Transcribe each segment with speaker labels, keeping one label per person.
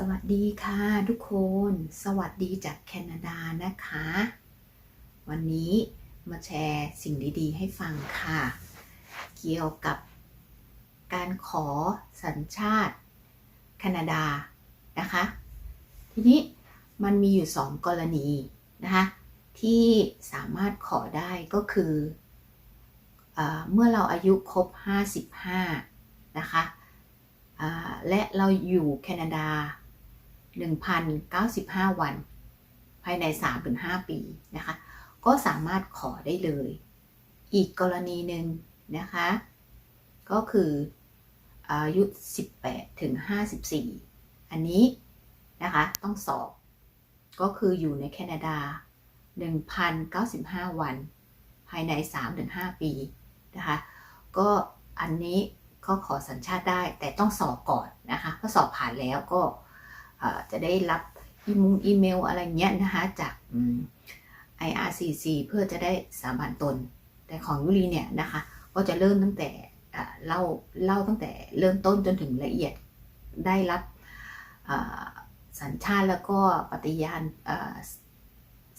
Speaker 1: สวัสดีค่ะทุกคน สวัสดีจากแคนาดานะคะ วันนี้มาแชร์สิ่งดีๆ ให้ฟังค่ะ เกี่ยวกับการขอสัญชาติแคนาดานะคะ ทีนี้มันมีอยู่สองกรณีนะคะที่สามารถขอได้ก็คือเอเมื่อเราอายุครบ 55 นะคะและเราอยู่แคนาดา 1,095 วัน ภายใน 3-5 ปีนะคะ ก็สามารถขอได้เลย อีกกรณีหนึ่งนะคะ ก็คืออายุ 18 ถึง 54 อันนี้นะคะ ต้องสอบ ก็คืออยู่ในแคนาดา 1,095 วัน ภายใน 3-5 ปีนะคะ ก็อันนี้ก็ขอสัญชาติได้แต่ต้องสอบก่อนนะคะถ้าสอบผ่านแล้วก็ จะได้รับอีมงอีเมลอะไรเงี้ยนะคะจากอืม IRCC เพื่อจะได้สามัญตน แต่ของยุรีเนี่ยนะคะก็จะเริ่มตั้งแต่เล่าเล่าตั้งแต่เริ่มต้นจนถึงละเอียดได้รับสัญชาติแล้วก็ปฏิญาณอ่า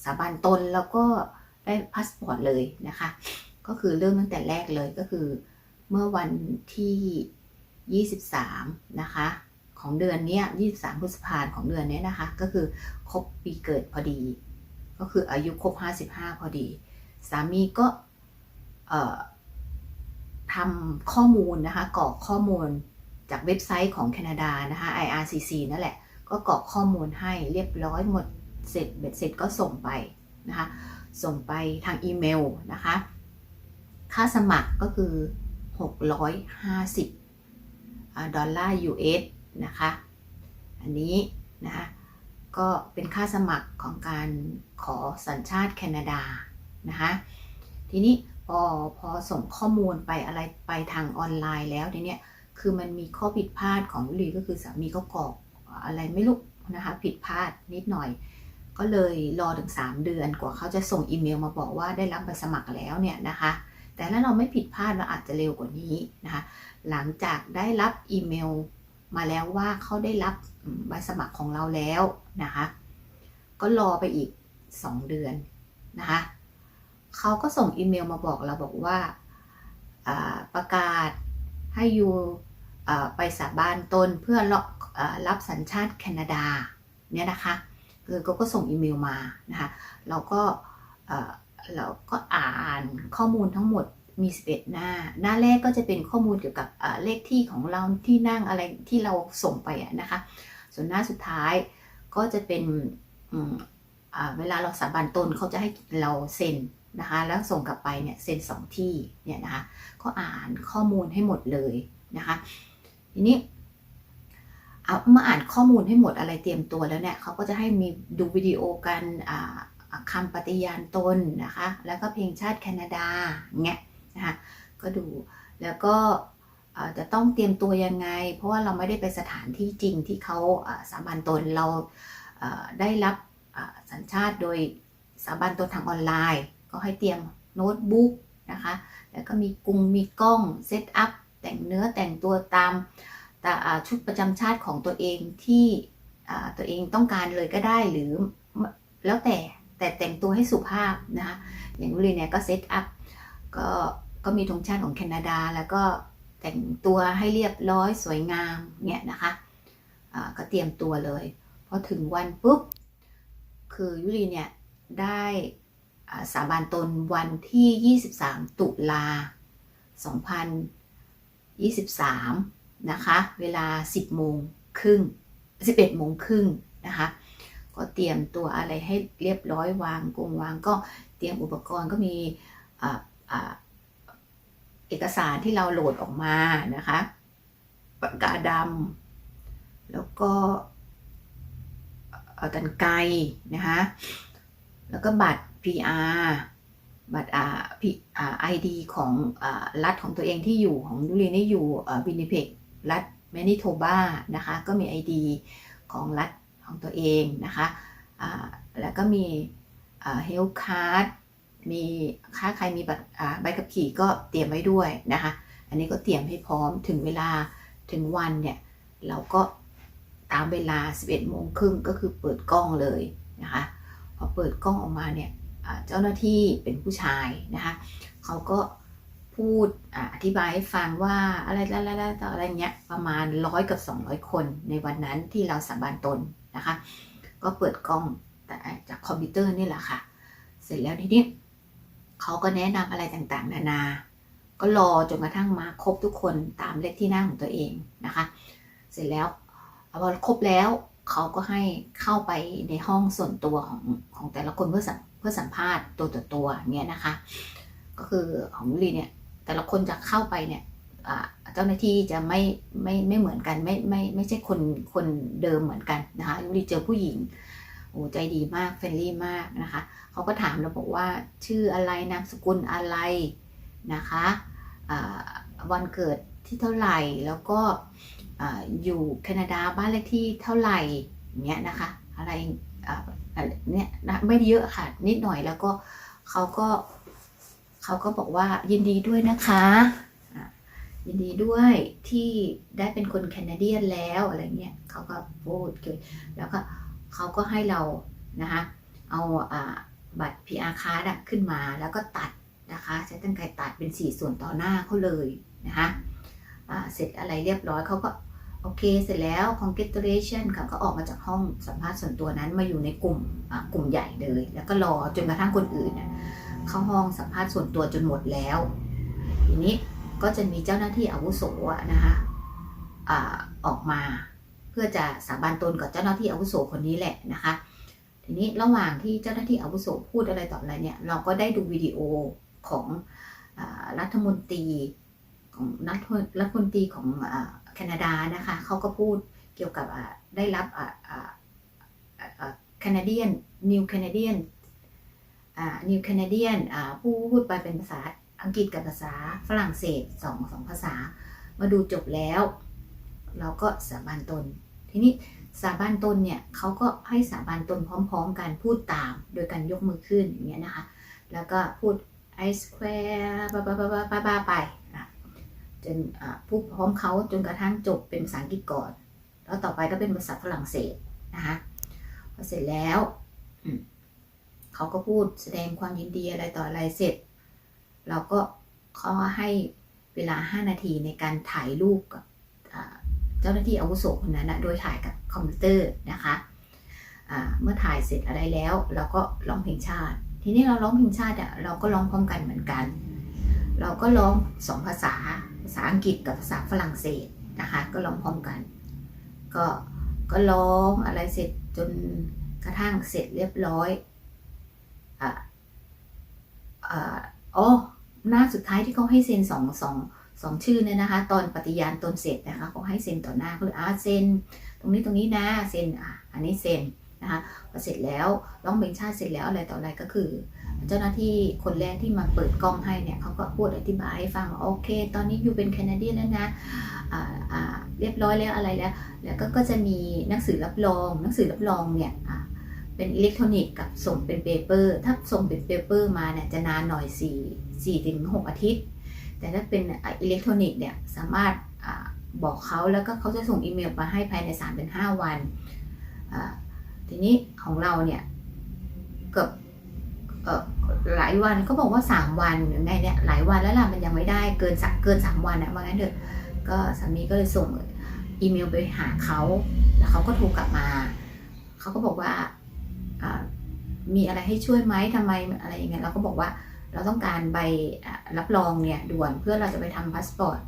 Speaker 1: สาบันตนแล้วก็ได้พาสปอร์ตเลยนะคะ ก็คือเริ่มตั้งแต่แรกเลยก็คือเมื่อวันที่ 23 นะคะ ของเดือนนี้ย23พฤษภาคมของเดือนนี้นะคะ ก็คือครบปีเกิดพอดี ก็คืออายุครบ55พอดี สามีก็ทำข้อมูลนะคะกรอกข้อมูลจากเว็บไซต์ของแคนาดานะคะ IRCC นั่นแหละ ก็กรอกข้อมูลให้เรียบร้อยหมดเสร็จเบ็ดเสร็จก็ส่งไปนะคะ ส่งไปทางอีเมลนะคะ ค่าสมัครก็คือ 650อ่าดอลลาร์ US นะคะ อันนี้นะคะก็เป็นค่าสมัครของการขอสัญชาติแคนาดานะคะทีนี้พอพอส่งข้อมูลไปอะไรไปทางออนไลน์แล้วทีเนี้ยคือมันมีข้อผิดพลาดของยุรีก็คือสามีก็กรอกอะไรไม่รู้นะคะผิดพลาดนิดหน่อย ก็เลยรอถึง 3 เดือนกว่าเขาจะส่งอีเมลมาบอกว่าได้รับใบสมัครแล้วเนี่ยนะคะแต่ถ้าเราไม่ผิดพลาดเราอาจจะเร็วกว่านี้นะคะหลังจากได้รับอีเมล มาแล้วว่าเขาได้รับใบสมัครของเราแล้วนะคะ ก็รอไปอีก 2 เดือนนะคะเขาก็ส่งอีเมลมาบอกเราบอกว่าประกาศให้ยูอ่าไปสาบานตนเพื่อรับอ่ารับสัญชาติแคนาดาเนี่ยนะคะคือเขาก็ส่งอีเมลมานะคะเราก็เราก็อ่านข้อมูลทั้งหมด มี 11 หน้า หน้าแรกก็จะเป็นข้อมูลเกี่ยวกับเลขที่ของเราที่นั่งอะไรที่เราส่งไปอะนะคะ ส่วนหน้าสุดท้ายก็จะเป็นเวลาเราสาบานตนเขาจะให้เราเซ็นนะคะ แล้วส่งกลับไปเนี่ยเซ็นสองที่เนี่ยนะคะ ก็อ่านข้อมูลให้หมดเลยนะคะ ทีนี้เอามื่ออ่านข้อมูลให้หมดอะไรเตรียมตัวแล้วเนี่ยเขาก็จะให้มีดูวิดีโอกันคำปฏิญาณตนนะคะ แล้วก็เพลงชาติแคนาดาเงี้ย นะคะก็ดูแล้วก็จะต้องเตรียมตัวยังไง เพราะว่าเราไม่ได้ไปสถานที่จริงที่เขาอ่าสาบานตนเราได้รับสัญชาติโดยสาบานตนทางออนไลน์ ก็ให้เตรียมโน้ตบุ๊กนะคะแล้วก็มีกุงมีกล้องเซตอัพแต่งเนื้อแต่งตัวตามตาอ่าชุดประจำชาติของตัวเองที่ตัวเองต้องการเลยก็ได้หรือแล้วแต่แต่แต่งตัวให้สุภาพนะคะอย่างนุรีเนี่ยก็เซตอัพก็ ก็มีธงชาติของแคนาดา แล้วก็แต่งตัวให้เรียบร้อยสวยงามเนี่ยนะคะอ่าก็เตรียมตัวเลยพอถึงวันปุ๊บ คือยุรีเนี่ยได้อ่าสาบานตนวันที่ 23 ตุลา 2023 นะคะ เวลา 10 โมงครึ่ง 11 โมงครึ่งนะคะ ก็เตรียมตัวอะไรให้เรียบร้อยวางกงวางก็เตรียมอุปกรณ์ก็มีอ่า เอกสารที่เราโหลดออกมานะคะปากกาดำแล้วก็เอ่อกันไกนะคะแล้วก็บัตร PR บัตรอ่าพีอ่าไอดีของอ่ารัฐของตัวเองที่อยู่ของดุรีนี่อยู่วินิเพกรัฐแมนิโทบานะคะก็มี ID ของรัฐของตัวเองนะคะอ่าแล้วก็มีเฮลคาร์ด มีค่าใครมีบัตรใบขับขี่ก็เตรียมไว้ด้วยนะคะ อันนี้ก็เตรียมให้พร้อมถึงเวลาถึงวันเนี่ยเราก็ตามเวลา 11โมงครึ่งก็คือเปิดกล้องเลยนะคะพอเปิดกล้องออกมาเนี่ยเจ้าหน้าที่เป็นผู้ชายนะคะเขาก็พูดออธิบายให้ฟังว่าอะไรอะไรอะไรอะไรเงี้ยประมาณร้อยกับ 200 คนในวันนั้นที่เราสาบานตนนะคะ ก็เปิดกล้องแต่จากคอมพิวเตอร์นี่แหละค่ะ เสร็จแล้วทีนี้ เขาก็แนะนำอะไรต่างๆ นานา ก็รอจนกระทั่งมาครบทุกคนตามเลขที่นั่งของตัวเองนะคะ เสร็จแล้วพอครบแล้วเขาก็ให้เข้าไปในห้องส่วนตัวของของแต่ละคนเพื่อสัมเพื่อสัมภาษณ์ตัวต่อตัวเนี่ยนะคะ ก็คือของยุรีเนี่ยแต่ละคนจะเข้าไปเนี่ยเจ้าหน้าที่จะไม่ไม่ไม่เหมือนกันไม่ไม่ไม่ใช่คนคนเดิมเหมือนกันนะคะยุรีเจอผู้หญิง อ้ใจดีมากเฟรนลี่มากนะคะเขาก็ถามเราบอกว่าชื่ออะไรนามสกุลอะไรนะคะวันเกิดที่เท่าไหร่แล้วก็อ่าอยู่แคนาดาบ้านเลขที่เท่าไหร่เงี้ยนะคะ อะไรเนี่ยนะไม่เยอะค่ะนิดหน่อยแล้วก็เขาก็เขาก็บอกว่ายินดีด้วยนะคะอะยินดีด้วยที่ได้เป็นคนแคนาเดียนแล้วอะไรเงี้ยเขาก็พูดเกี่ยวแล้วก็ เขาก็ให้เรานะคะเอาอบัตร PR card อะขึ้นมาแล้วก็ตัดนะคะ ใช้ตั้งไกตัดเป็นสี่ส่วนต่อหน้าเขาเลยนะคะเสร็จอะไรเรียบร้อยเขาก็โอเคเสร็จแล้ว congratulation ค่ะก็ออกมาจากห้องสัมภาษณ์ส่วนตัวนั้นมาอยู่ในกลุ่มกลุ่มใหญ่เลย แล้วก็รอจนกระทั่งคนอื่นเข้าห้องสัมภาษณ์ส่วนตัวจนหมดแล้ว ทีนี้ก็จะมีเจ้าหน้าที่อาวุโสนะคะอออกมา พื่อจะสาบานตนกับเจ้าหน้าที่อาวุโสคนนี้แหละนะคะ ทีนี้ระหว่างที่เจ้าหน้าที่อาวุโสพูดอะไรต่ออะไรเนี่ยเราก็ได้ดูวิดีโอของอรัฐมนตรีของรัฐรัฐมนตรีของแคนาดานะคะเขาก็พูดเกี่ยวกับได้รับแคนาเดียนนิวแคนาเดียนนิวแคนาเดียนผู้พูดไปเป็นภาษาอังกฤษกับภาษาฝรั่งเศสสองสองภาษา มาดูจบแล้ว เราก็สาบานตน ทีนี้สาบานตนเนี่ยเขาก็ให้สาบานตนพร้อม ๆ กันพูดตาม โดยการยกมือขึ้นอย่างเงี้ยนะคะ แล้วก็พูด I square บ้าบ้าบ้าบ้าบ้าไปจนพูดพร้อมเขาจนกระทั่งจบเป็นภาษาอังกฤษก่อน แล้วต่อไปก็เป็นภาษาฝรั่งเศสนะคะพอเสร็จแล้วเขาก็พูดแสดงความยินดีอะไรต่ออะไรเสร็จ เราก็เขาให้เวลา 5 นาทีในการถ่ายรูปกับ เจ้าหน้าที่อาวุโสคนนั้นนะโดยถ่ายกับคอมพิวเตอร์นะคะเมื่อถ่ายเสร็จอะไรแล้ว เราก็ร้องเพลงชาติ ทีนี้เราร้องเพลงชาติอะเราก็ร้องพร้อมกันเหมือนกัน เราก็ร้องสองภาษาภาษาอังกฤษกับภาษาฝรั่งเศสนะคะก็ร้องพร้อมกัน ก็ก็ร้องอะไรเสร็จจนกระทั่งเสร็จเรียบร้อยอ่าอ๋อหน้าสุดท้ายที่เขาให้เซ็นสองสอง สองชื่อเนี่ยนะคะ ตอนปฏิญาณตนเสร็จนะคะเขาให้เซ็นต่อหน้าก็เลยอ่าเซ็น ตรงนี้ตรงนี้นะเซ็นอะอันนี้เซ็นนะคะพอเสร็จแล้วร้องเพลงชาติเสร็จแล้วอะไรต่ออะไรก็คือ เจ้าหน้าที่คนแรกที่มาเปิดกล้องให้เนี่ยเขาก็พูดอธิบายให้ฟังว่าโอเค ตอนนี้อยู่เป็นแคนาเดียนแล้วนะอ่าอ่าเรียบร้อยแล้วอะไรแล้ว แล้วก็ก็จะมีหนังสือรับรองหนังสือรับรองเนี่ยเป็นอิเล็กทรอนิกส์กับส่งเป็นเปเปอร์ ถ้าส่งเป็นเปเปอร์มาเนี่ยจะนานหน่อย4 4ถึง6อาทิตย์ แต่ถ้าเป็นอิเล็กทรอนิกส์เนี่ยสามารถบอกเขาแล้วก็เขาจะส่งอีเมลมาให้ภายใน3เป็น5วัน ทีนี้ของเราเนี่ยเกือบหลายวันก็บอกว่า 3 วันหรือไงเนี่ยหลายวันแล้วล่ะมันยังไม่ได้เกินสักเกิน 3 วันนะว่างั้นเถอะก็สามีก็เลยส่งอีเมลไปหาเขาแล้วเขาก็โทรกลับมา เขาก็บอกว่ามีอะไรให้ช่วยไหมทำไมอะไรอย่างเงี้ยเราก็บอกว่า เราต้องการใบรับรองเนี่ยด่วนเพื่อเราจะไปทำพาสปอร์ต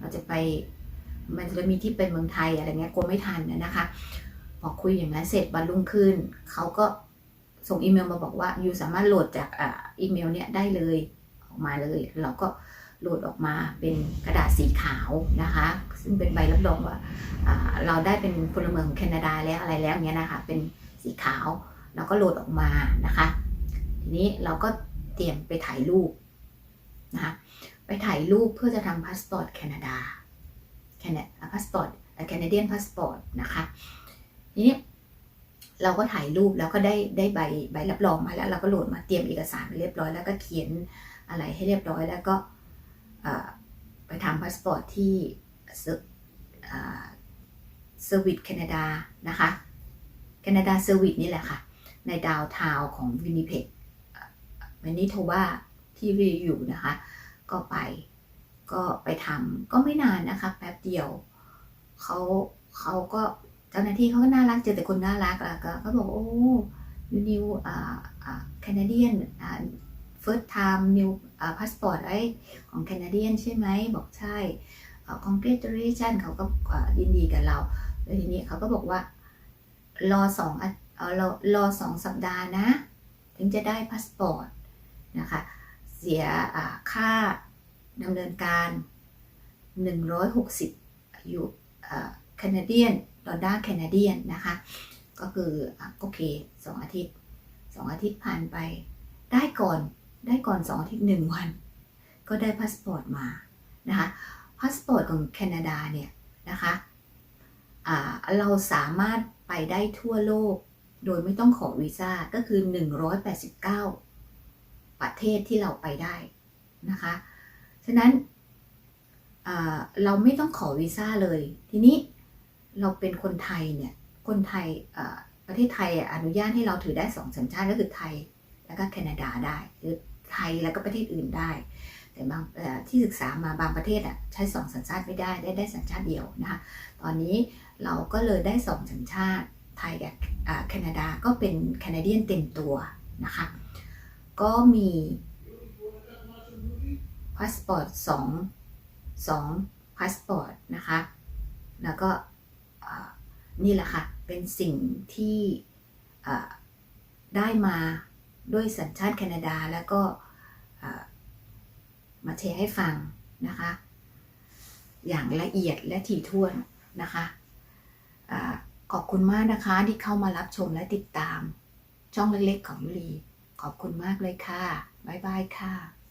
Speaker 1: เราจะไปมันจะมีที่เป็นเมืองไทยอะไรเงี้ยกลัวไม่ทันนะคะพอคุยอย่างนั้นเสร็จวันรุ่งขึ้นเขาก็ส่งอีเมลมาบอกว่ายูสามารถโหลดจากอีเมลเนี่ยได้เลยออกมาเลย เราก็โหลดออกมาเป็นกระดาษสีขาวนะคะ ซึ่งเป็นใบรับรองว่าเราได้เป็นพลเมืองของแคนาดาแล้วอะไรแล้วเงี้ยนะคะ เป็นสีขาวเราก็โหลดออกมานะคะ ทีนี้เราก็ เตรียมไปถ่ายรูปนะคะไปถ่ายรูปเพื่อจะทำพาสปอร์ตแคนาดาแคนาพาสปอร์ตแคนาเดียนพาสปอร์ตนะคะทีนี้เราก็ถ่ายรูปแล้วก็ได้ได้ใบใบรับรองมาแล้ว เราก็โหลดมาเตรียมเอกสารเรียบร้อยแล้วก็เขียนอะไรให้เรียบร้อยแล้วก็ไปทำพาสปอร์ตที่เซอร์วิสแคนาดานะคะแคนาดาเซอร์วิสนี่แหละค่ะ ในดาวทาวของวินิเพก แมนนิโทวาที่วิอยู่นะคะ ก็ไปก็ไปทำก็ไม่นานนะคะ แป๊บเดียวเขาเขาก็เจ้าหน้าที่เขาก็น่ารักเจอแต่คนน่ารักอะก็เขาบอกโอ้ยูนิวอ่าอ่าแคนาเดียนอ่า first time new อ่า passport ไอ้ของแคนาเดียนใช่ไหมบอกใช่คอ่า congratulation เขาก็ยินดีกับเราแล้วทีนี้เขาก็บอกว่า รอสองอาเอ่อรอรอสองสัปดาห์นะ ถึงจะได้พาสปอร์ต นะคะ เสียค่าดำเนินการ 160อยู่แคนาเดียนดอลลาร์แคนาเดียนนะคะ ก็คือโอเคสองอาทิตย์สองอาทิตย์ผ่านไป ได้ก่อนได้ก่อนสองอาทิตย์หนึ่งวัน ก็ได้พาสปอร์ตมานะคะพาสปอร์ตของแคนาดาเนี่ยนะคะเราสามารถไปได้ทั่วโลกโดยไม่ต้องขอวีซ่าก็คือ 189 ประเทศที่เราไปได้นะคะ ฉะนั้นเราไม่ต้องขอวีซ่าเลย ทีนี้เราเป็นคนไทยเนี่ย คนไทยประเทศไทยอนุญาตให้เราถือได้สองสัญชาติก็คือไทยแล้วก็แคนาดาได้ หรือไทยแล้วก็ประเทศอื่นได้ แต่บางที่ศึกษามาบางประเทศอะใช้สองสัญชาติไม่ได้ได้ได้สัญชาติเดียวนะคะ ตอนนี้เราก็เลยได้สองสัญชาติไทยกับแคนาดาก็เป็นแคนาเดียนเต็มตัวนะคะ ก็มีพาสปอร์ตสองสองพาสปอร์ตนะคะ แล้วก็นี่แหละค่ะ เป็นสิ่งที่ได้มาด้วยสัญชาติแคนาดาแล้วก็มาแชร์ให้ฟังนะคะ อย่างละเอียดและถี่ถ้วนนะคะอาขอบคุณมากนะคะที่เข้ามารับชมและติดตามช่องเล็กๆของยุรี ขอบคุณมากเลยค่ะ บ๊ายบายค่ะ